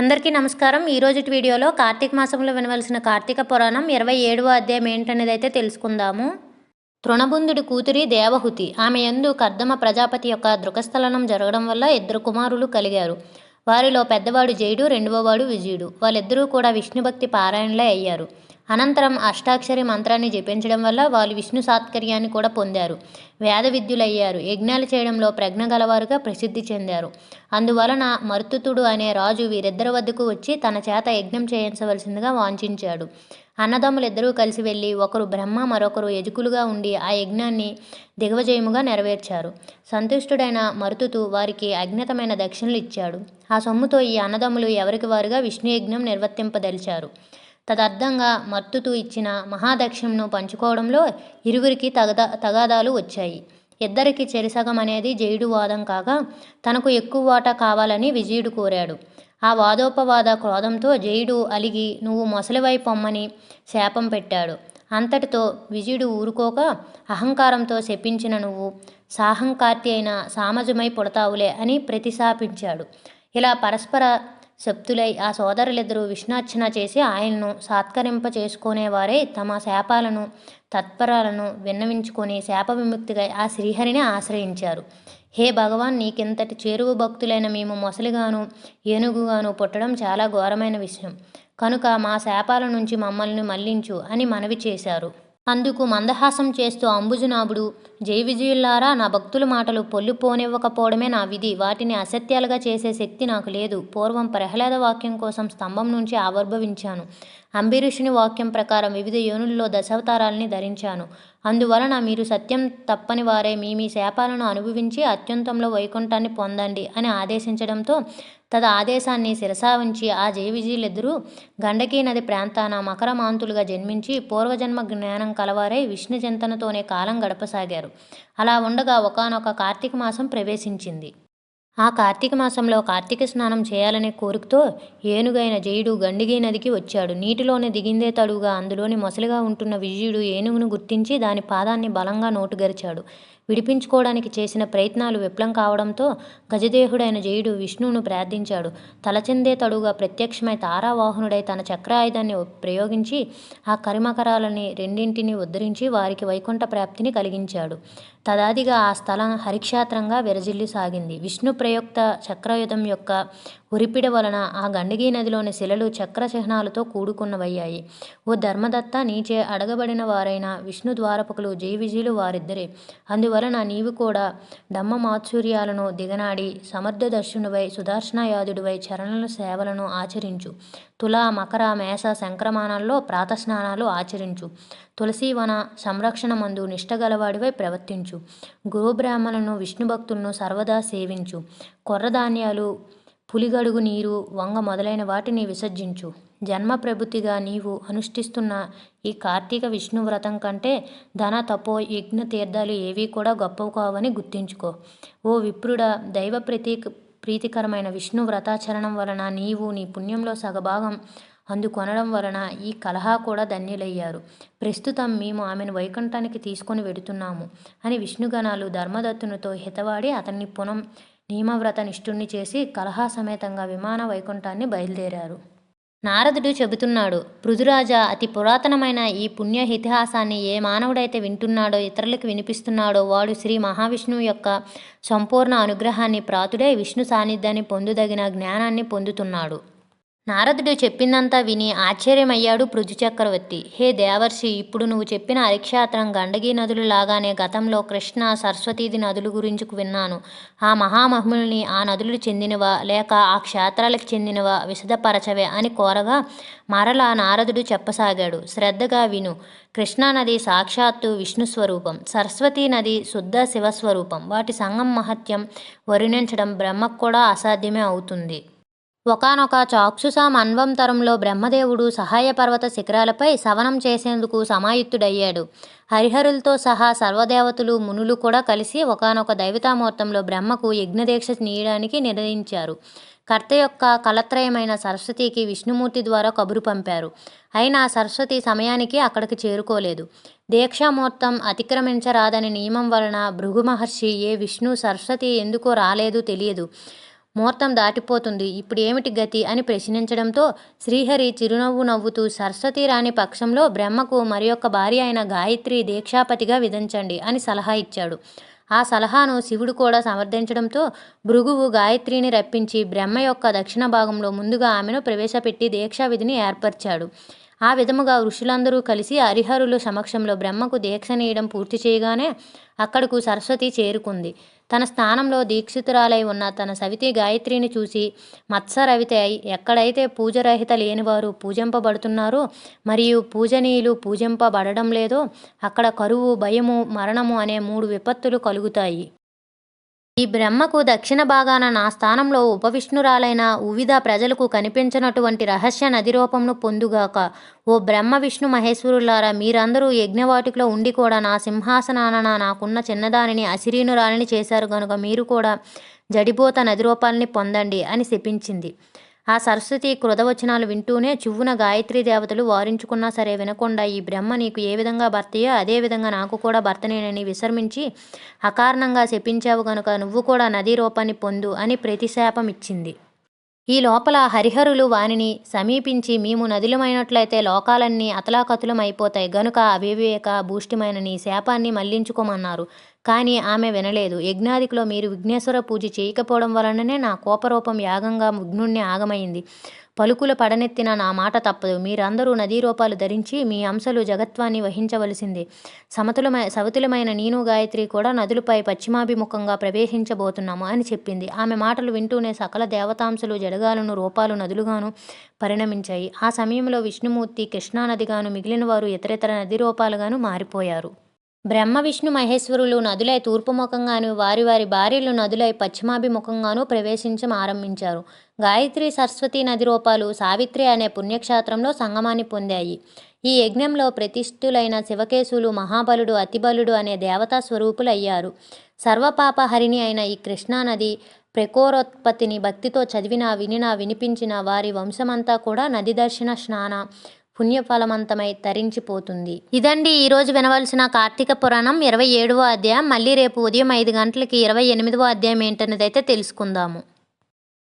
అందరికీ నమస్కారం. ఈ రోజుటి వీడియోలో కార్తీక మాసంలో వినవలసిన కార్తీక పురాణం ఇరవై ఏడవ అధ్యాయం ఏంటనేది అయితే తెలుసుకుందాము. తృణబుందుడి కూతురి దేవహుతి. ఆమె యందు కర్దమ ప్రజాపతి యొక్క దృకస్థలనం జరగడం వల్ల ఇద్దరు కుమారులు కలిగారు. వారిలో పెద్దవాడు జయుడు రెండవవాడు విజయుడు. వాళ్ళిద్దరూ కూడా విష్ణుభక్తి పారాయణలే అయ్యారు. అనంతరం అష్టాక్షరి మంత్రాన్ని జపించడం వల్ల వాళ్ళు విష్ణు సాత్కర్యాన్ని కూడా పొందారు. వేద విద్యులయ్యారు యజ్ఞాలు చేయడంలో ప్రజ్ఞ గలవారుగా ప్రసిద్ధి చెందారు. అందువలన మరుతుతుడు అనే రాజు వీరిద్దరి వద్దకు వచ్చి తన చేత యజ్ఞం చేయించవలసిందిగా వాంఛించాడు. అన్నదమ్ములిద్దరూ కలిసి వెళ్ళి ఒకరు బ్రహ్మ మరొకరు యజకులుగా ఉండి ఆ యజ్ఞాన్ని దిగ్వజయముగా నెరవేర్చారు. సంతుష్టుడైన మరుతుతు వారికి అజ్ఞతమైన దక్షిణలు ఇచ్చాడు. ఆ సొమ్ముతో ఈ అన్నదమ్ములు ఎవరికి వారుగా విష్ణు యజ్ఞం నిర్వర్తింపదలిచారు. తదర్థంగా మర్తుతూ ఇచ్చిన మహాదక్ష్యంను పంచుకోవడంలో ఇరువురికి తగదా తగాదాలు వచ్చాయి. ఇద్దరికి చెరిసగం అనేది జయుడు వాదం కాగా తనకు ఎక్కువ వాటా కావాలని విజయుడు కోరాడు. ఆ వాదోపవాద క్రోధంతో జయుడు అలిగి నువ్వు మొసలివై పొమ్మని శాపం పెట్టాడు. అంతటితో విజయుడు ఊరుకోక అహంకారంతో శపించిన నువ్వు సాహంకార్తి అయిన సామజమై పుడతావులే అని ప్రతిశాపించాడు. ఇలా పరస్పర శప్తులై ఆ సోదరులిద్దరూ విష్ణార్చన చేసి ఆయన్ను సాత్కరింప చేసుకునేవారే తమ శాపాలను తత్పరాలను విన్నవించుకొని శాప విముక్తిగా ఆ శ్రీహరిని ఆశ్రయించారు. హే భగవాన్ నీకింతటి చేరువు భక్తులైన మేము మొసలిగాను ఏనుగుగాను పుట్టడం చాలా ఘోరమైన విషయం. కనుక మా శాపాల నుంచి మమ్మల్ని మళ్ళించు అని మనవి చేశారు. అందుకు మందహాసం చేస్తూ అంబుజునాభుడు జై విజయుల్లారా నా భక్తుల మాటలు పొల్లు పోనివ్వకపోవడమే నా విధి. వాటిని అసత్యాలుగా చేసే శక్తి నాకు లేదు. పూర్వం ప్రహ్లాద వాక్యం కోసం స్తంభం నుంచి ఆవిర్భవించాను. అంబిరుషుని వాక్యం ప్రకారం వివిధ యోనుల్లో దశావతారాల్ని ధరించాను. అందువలన మీరు సత్యం తప్పని వారే మీ మీ శాపాలను అనుభవించి అత్యంతంలో వైకుంఠాన్ని పొందండి అని ఆదేశించడంతో తద ఆదేశాన్ని శిరసా ఉంచి ఆ జయవిజయులిద్దరూ గండకీ నది ప్రాంతాన మకరమాంతులుగా జన్మించి పూర్వజన్మ జ్ఞానం కలవారై విష్ణు చింతనతోనే కాలం గడపసాగారు. అలా ఉండగా ఒకనొక కార్తీక మాసం ప్రవేశించింది. ఆ కార్తీక మాసంలో కార్తీక స్నానం చేయాలనే కోరికతో ఏనుగైన జయుడు గండిగి నదికి వచ్చాడు. నీటిలోనే దిగిందే తడుగా అందులోని మొసలిగా ఉంటున్న విజయుడు ఏనుగును గుర్తించి దాని పాదాన్ని బలంగా నోటుగరిచాడు. విడిపించుకోవడానికి చేసిన ప్రయత్నాలు విఫలం కావడంతో గజదేహుడైన జయుడు విష్ణువును ప్రార్థించాడు. తలచెందే తడుగా ప్రత్యక్షమై తారావాహనుడై తన చక్రాయుధాన్ని ప్రయోగించి ఆ కరిమకరాలని రెండింటిని ఉద్ధరించి వారికి వైకుంఠ ప్రాప్తిని కలిగించాడు. తదాదిగా ఆ స్థలం హరిక్షేత్రంగా విరజిల్లి సాగింది విష్ణు ప్రయుక్త చక్రయుధం యొక్క ఉరిపిడ వలన ఆ గండకీ నదిలోని శిలలు చక్ర చిహ్నాలతో కూడుకున్నవయ్యాయి. ఓ ధర్మదత్త నీచే అడగబడిన వారైన విష్ణు ద్వారపకులు జీవిజీలు వారిద్దరే. అందువలన నీవు కూడా డమ్మ మాత్సూర్యాలను దిగనాడి సమర్థదర్శునివై సుదర్శనయాదుడివై చరణల సేవలను ఆచరించు. తులా మకర మేష సంక్రమణాల్లో ప్రాతస్నానాలు ఆచరించు. తులసీవన సంరక్షణ మందు నిష్టగలవాడివై ప్రవర్తించు. గురుబ్రాహ్మణులను విష్ణు భక్తులను సర్వదా సేవించు. కొర్రధాన్యాలు పులిగడుగు నీరు వంగ మొదలైన వాటిని విసర్జించు. జన్మ ప్రభుతిగా నీవు అనుష్ఠిస్తున్న ఈ కార్తీక విష్ణు వ్రతం కంటే ధన తపో యజ్ఞ తీర్థాలు ఏవీ కూడా గొప్పవి కావని గుర్తించుకో. ఓ విప్రుడ దైవ ప్రతీక ప్రీతికరమైన విష్ణు వ్రతాచరణం వలన నీవు నీ పుణ్యంలో సగభాగం అందుకొనడం వలన ఈ కలహా కూడా ధన్యులయ్యారు. ప్రస్తుతం మేము ఆమెను వైకుంఠానికి తీసుకొని వెడుతున్నాము అని విష్ణుగణాలు ధర్మదత్తునితో హితవాడి అతన్ని పునం నియమవ్రత నిష్ఠుణ్ణి చేసి కలహా సమేతంగా విమాన వైకుంఠాన్ని బయలుదేరారు. నారదుడు చెబుతున్నాడు పృథురాజా అతి పురాతనమైన ఈ పుణ్య ఇతిహాసాన్ని ఏ మానవుడైతే వింటున్నాడో ఇతరులకు వినిపిస్తున్నాడో వాడు శ్రీ మహావిష్ణువు యొక్క సంపూర్ణ అనుగ్రహాన్ని ప్రాతుడై విష్ణు సాన్నిధ్యాన్ని పొందుదగిన జ్ఞానాన్ని పొందుతున్నాడు. నారదుడు చెప్పిందంతా విని ఆశ్చర్యమయ్యాడు పృథు చక్రవర్తి. హే దేవర్షి ఇప్పుడు నువ్వు చెప్పిన అరిక్షాత్రం గండకీ నదులు లాగానే గతంలో కృష్ణ సరస్వతీది నదుల గురించి విన్నాను. ఆ మహామహుల్ని ఆ నదులు చెందినవా లేక ఆ క్షేత్రాలకు చెందినవా విశదపరచవే అని కోరగా మరలా నారదుడు చెప్పసాగాడు. శ్రద్ధగా విను కృష్ణానది సాక్షాత్తు విష్ణు స్వరూపం సరస్వతీ నది శుద్ధ శివస్వరూపం వాటి సంగం మహత్యం వర్ణించడం బ్రహ్మకు కూడా అసాధ్యమే అవుతుంది. ఒకనొక చాక్షుష మన్వంతరంలో బ్రహ్మదేవుడు సహాయ పర్వత శిఖరాలపై శవనం చేసేందుకు సమాయుక్తుడయ్యాడు. హరిహరులతో సహా సర్వదేవతలు మునులు కూడా కలిసి ఒకనొక దైవతాముహూర్తంలో బ్రహ్మకు యజ్ఞదీక్ష నీయడానికి నిర్ణయించారు. కర్త యొక్క కలత్రయమైన సరస్వతికి విష్ణుమూర్తి ద్వారా కబురు పంపారు. అయినా సరస్వతి సమయానికి అక్కడికి చేరుకోలేదు. దీక్షాముహూర్తం అతిక్రమించరాదని నియమం వలన భృగు మహర్షి ఏ విష్ణు సరస్వతి ఎందుకో రాలేదు తెలియదు. ముహూర్తం దాటిపోతుంది. ఇప్పుడు ఏమిటి గతి? అని ప్రశ్నించడంతో శ్రీహరి చిరునవ్వు నవ్వుతూ సరస్వతి రాణి పక్షంలో బ్రహ్మకు మరి యొక్క భార్య అయిన గాయత్రి దీక్షాపతిగా విధించండి అని సలహా ఇచ్చాడు. ఆ సలహాను శివుడు కూడా సమర్థించడంతో భృగువు గాయత్రిని రప్పించి బ్రహ్మ యొక్క దక్షిణ భాగంలో ముందుగా ఆమెను ప్రవేశపెట్టి దీక్షా విధిని ఏర్పరిచాడు. ఆ విధముగా ఋషులందరూ కలిసి హరిహరుల సమక్షంలో బ్రహ్మకు దీక్ష నీయడం పూర్తి చేయగానే అక్కడకు సరస్వతి చేరుకుంది. తన స్థానంలో దీక్షితురాలై ఉన్న తన సవితి గాయత్రిని చూసి మత్సరవితే ఎక్కడైతే పూజరహిత లేనివారు పూజింపబడుతున్నారో మరియు పూజనీయులు పూజింపబడడం లేదో అక్కడ కరువు భయము మరణము అనే మూడు విపత్తులు కలుగుతాయి. ఈ బ్రహ్మకు దక్షిణ భాగాన నా స్థానంలో ఉపవిష్ణురాలైన ఉవిధ ప్రజలకు కనిపించినటువంటి రహస్య నది రూపమును పొందుగాక ఓ బ్రహ్మ విష్ణు మహేశ్వరులారా మీరందరూ యజ్ఞవాటికలో ఉండి కూడా నా సింహాసనాన నాకున్న చిన్నదానిని అసిరీనురాలిని చేశారు గనుక మీరు కూడా జడిబోత నది రూపాలని పొందండి అని శపించింది. ఆ సరస్వతి కృతవచనాలు వింటూనే చువ్వున గాయత్రీ దేవతలు వారించుకున్నా సరే వినకుండా ఈ బ్రహ్మ నీకు ఏ విధంగా భర్తయో అదే విధంగా నాకు కూడా భర్తనేనని విసర్మించి అకారణంగా శపించావు గనుక నువ్వు కూడా నదీ రూపాన్ని పొందు అని ప్రతిశాపం ఇచ్చింది. ఈ లోపల హరిహరులు వానిని సమీపించి మేము నదులమైనట్లయితే లోకాలన్నీ అతలాకతులం అయిపోతాయి గనుక అవివేక భూష్టిమైన నీ శాపాన్ని మళ్ళించుకోమన్నారు. కానీ ఆమె వినలేదు. యజ్ఞాదికిలో మీరు విఘ్నేశ్వర పూజ చేయకపోవడం వలననే నా కోపరూపం యాగంగా విఘ్నుణ్ణి ఆగమైంది. పలుకుల పడనెత్తిన నా మాట తప్పదు. మీరందరూ నదీ రూపాలు ధరించి మీ అంశలు జగత్వాన్ని వహించవలసింది. సమతులమై సవతులమైన నీను గాయత్రి కూడా నదులపై పశ్చిమాభిముఖంగా ప్రవేశించబోతున్నాము అని చెప్పింది. ఆమె మాటలు వింటూనే సకల దేవతాంశలు జడగాలను రూపాలు నదులుగాను పరిణమించాయి. ఆ సమయంలో విష్ణుమూర్తి కృష్ణానదిగాను మిగిలిన వారు ఇతరితర నది రూపాలుగాను మారిపోయారు. బ్రహ్మ విష్ణు మహేశ్వరులు నదులై తూర్పుముఖంగాను వారి వారి భార్యలు నదులై పశ్చిమాభిముఖంగాను ప్రవేశించం ఆరంభించారు. గాయత్రి సరస్వతి నది రూపాలు సావిత్రి అనే పుణ్యక్షేత్రంలో సంగమాన్ని పొందాయి. ఈ యజ్ఞంలో ప్రతిష్ఠులైన శివకేశులు మహాబలుడు అతిబలుడు అనే దేవతా స్వరూపులు అయ్యారు సర్వపాపహరిణి అయిన ఈ కృష్ణానది ప్రకోరోత్పత్తిని భక్తితో చదివినా వినినా వినిపించిన వారి వంశమంతా కూడా నది దర్శన స్నాన పుణ్యఫలమంతమై తరించిపోతుంది. ఇదండి ఈరోజు వినవలసిన కార్తీక పురాణం ఇరవై ఏడవ అధ్యాయం. మళ్ళీ రేపు ఉదయం ఐదు గంటలకి ఇరవై ఎనిమిదవ అధ్యాయం ఏంటన్నదైతే తెలుసుకుందాము.